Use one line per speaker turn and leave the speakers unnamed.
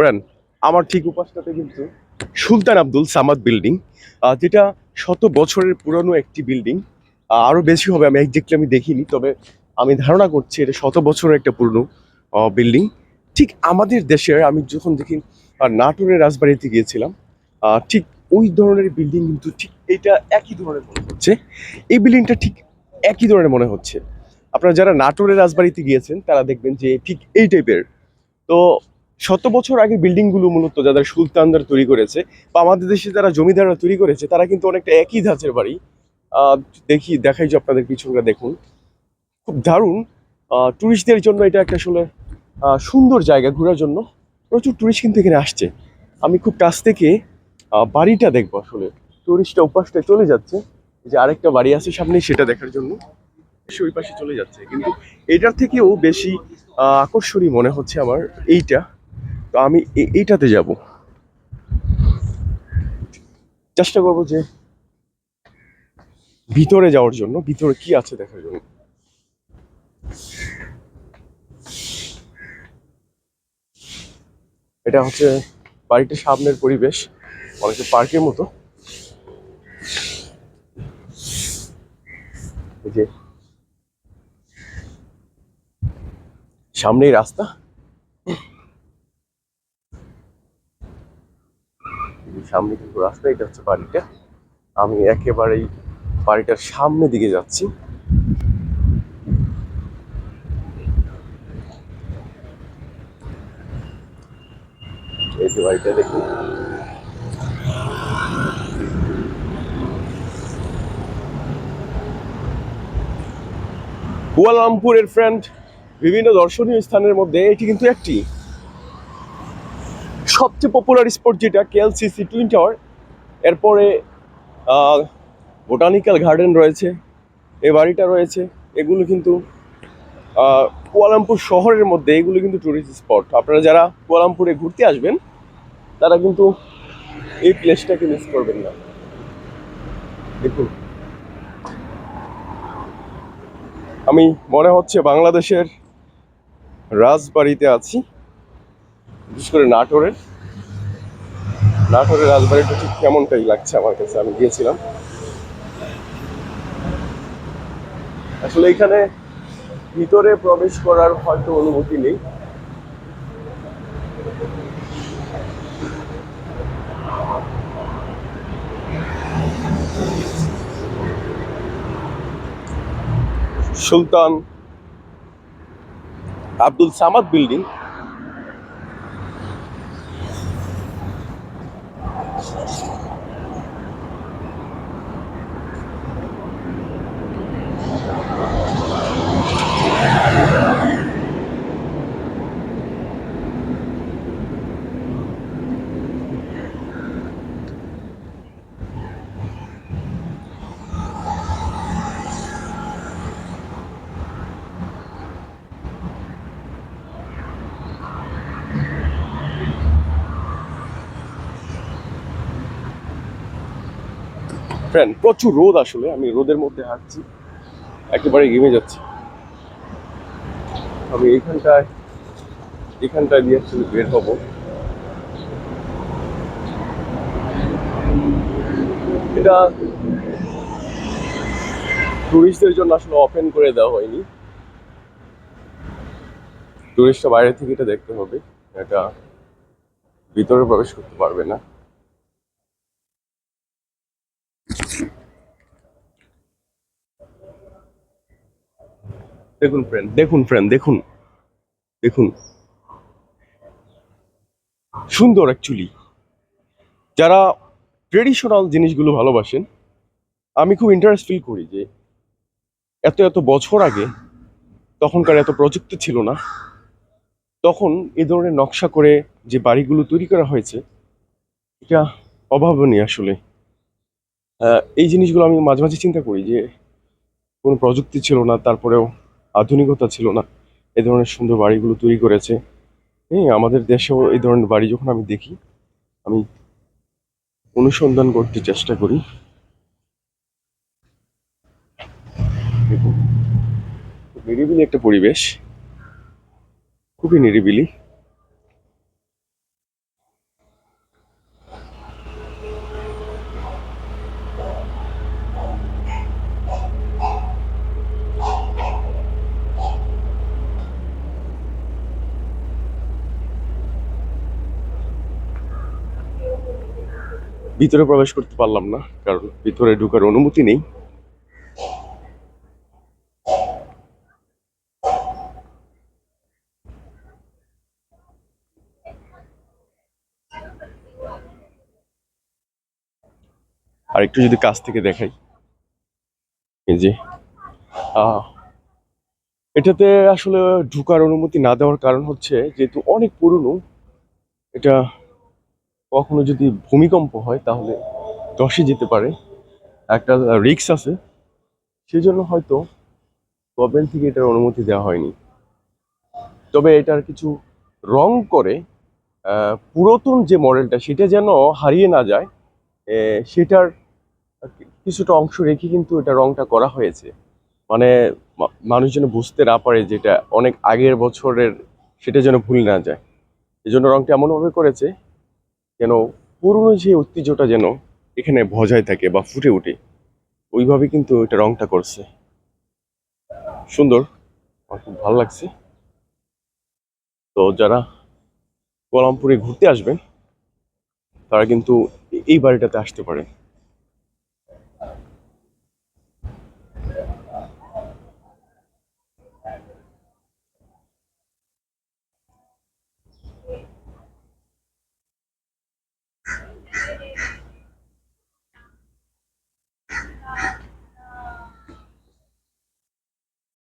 Friend আমার ঠিক উপাসটাতে কিন্তু সুলতান আব্দুল সামাদ বিল্ডিং যেটা শত বছরের পুরনো একটি বিল্ডিং আরও বেশি হবে, আমি একজাক্টলি আমি দেখিনি, তবে আমি ধারণা করছি এটা শত বছরের একটা পুরনো বিল্ডিং ঠিক আমাদের দেশে, আমি যখন দেখি নাটোরের রাজবাড়িতে গিয়েছিলাম ঠিক ওই ধরনের বিল্ডিং কিন্তু ঠিক এটা একই ধরনের মনে হচ্ছে। এই বিল্ডিংটা ঠিক একই ধরনের মনে হচ্ছে। আপনারা যারা নাটোরের রাজবাড়িতে গিয়েছেন, তারা দেখবেন যে ঠিক এই টাইপের তো শত বছর আগে বিল্ডিংগুলো মূলত যারা সুলতানদার তৈরি করেছে বা আমাদের দেশে যারা জমিদাররা তৈরি করেছে, তারা কিন্তু অনেকটা একই ধাঁচের বাড়ি। দেখি, দেখাই যে আপনাদের পিছনটা দেখুন। খুব দারুণ। টুরিস্টদের জন্য এটা একটা আসলে সুন্দর জায়গা ঘোরার জন্য। প্রচুর টুরিস্ট কিন্তু এখানে আসছে। আমি খুব কাছ থেকে বাড়িটা দেখব আসলে। টুরিস্টটা উপাসটা চলে যাচ্ছে। যে আরেকটা বাড়ি আছে সামনে সেটা দেখার জন্য। সে ওই পাশে চলে যাচ্ছে। কিন্তু এটার থেকেও বেশি আকর্ষণীয় মনে হচ্ছে আমার এইটা। তো আমি এইটাতে যাব। চেষ্টা করব যে ভিতরে যাওয়ার জন্য, ভিতরে কি আছে দেখার জন্য। এটা হচ্ছে বাড়িটার সামনের পরিবেশ, অনেকটা পার্কের মতো। যে সামনেই রাস্তা। সামনে কিন্তু রাস্তা, এটা হচ্ছে বাড়িটা। আমি একেবারেই বাড়িটার সামনে দিকে যাচ্ছি। এই যে বাড়িটা দেখুন। কুয়ালালামপুরের ফ্রেন্ড বিভিন্ন দর্শনীয় স্থানের মধ্যে এটি কিন্তু একটি। সবচেয়ে পপুলার স্পট যেটা কেএলসিসি টুইন টাওয়ার এরপরে বোটানিক্যাল গার্ডেন রয়েছে, এ বাড়িটা রয়েছে। এগুলো কিন্তু কুয়ালামপুর শহরের মধ্যে এগুলো কিন্তু টুরিস্ট স্পট আপনারা যারা কুয়ালামপুরে ঘুরতে আসবেন, তারা কিন্তু এই প্লেসটাকে মিস করবেন না। দেখুন। আমি, মনে হচ্ছে বাংলাদেশের রাজবাড়িতে আছি, বিশেষ করে নাটোরের। নাটোরের রাজবাড়িটা ঠিক কেমনটাই লাগছে আমার কাছে, আমি গিয়েছিলাম। আসলে এখানে ভিতরে প্রবেশ করার হয়তো অনুমতি নেই। Sultan Abdul Samad building. Friend প্রচুর রোদ আসলে, আমি রোদের মধ্যে হাঁটছি, একেবারে ঘেমে যাচ্ছি। আমি এখানটায় এখানটায় দিয়ে আসলে বের হব। এটা টুরিস্টদের জন্য আসলে ওপেন করে দেওয়া হয়নি। টুরিস্টরা বাইরে থেকে এটা দেখতে হবে, এটা ভিতরে প্রবেশ করতে পারবে না। দেখুন ফ্রেন্ড দেখুন ফ্রেন্ড দেখুন। দেখুন। সুন্দর অ্যাকচুয়ালি যারা ট্রেডিশনাল জিনিসগুলো ভালোবাসেন, আমি খুব ইন্টারেস্ট ফিল করি যে এত এত বছর আগে তখনকার এত প্রযুক্তি ছিল না, তখন এ ধরনের নকশা করে যে বাড়িগুলো তৈরি করা হয়েছে, এটা অভাবনীয় আসলে। এই জিনিসগুলো আমি মাঝে মাঝে চিন্তা করি যে কোনো প্রযুক্তি ছিল না, তারপরেও আধুনিকতা ছিল না। এ ধরনের সুন্দর বাড়িগুলো তৈরি করেছে। হ্যাঁ আমাদের দেশেও এই ধরনের বাড়ি যখন আমি দেখি, আমি অনুসন্ধান করতে চেষ্টা করি। নিরিবিলি একটা পরিবেশ। খুবই নিরিবিলি। ভিতরে প্রবেশ করতে পারলাম না, কারণ ভিতরে ঢোকার অনুমতি নেই। আর একটু যদি কাছ থেকে দেখাই। এই যে এটাতে আসলে ঢোকার অনুমতি না দেওয়ার কারণ হচ্ছে, যেহেতু অনেক পুরনো, এটা কখনো যদি ভূমিকম্প হয়, তাহলে ধসে যেতে পারে। একটা রিক্স আছে। সেই জন্য হয়তো গভর্নমেন্ট থেকে এটার অনুমতি দেওয়া হয়নি। তবে এটার কিছু রং করে পুরাতন যে মডেলটা, সেটা যেন হারিয়ে না যায় সেটার কিছুটা অংশ রেখে কিন্তু এটা রংটা করা হয়েছে। মানে মানুষ যেন বুঝতে না পারে যেটা অনেক আগের বছরের, সেটা যেন ভুল না যায়। এই জন্য রংটা এমনভাবে করেছে যেন পুরনো যে ঐতিহ্যটা যেন এখানে ভজায় থাকে বা ফুটে উঠে ওইভাবে কিন্তু এটা রংটা করছে। সুন্দর, আমার খুব ভালো লাগছে। তো যারা কলামপুরে ঘুরতে আসবেন, তারা কিন্তু এই বাড়িটাতে আসতে পারেন।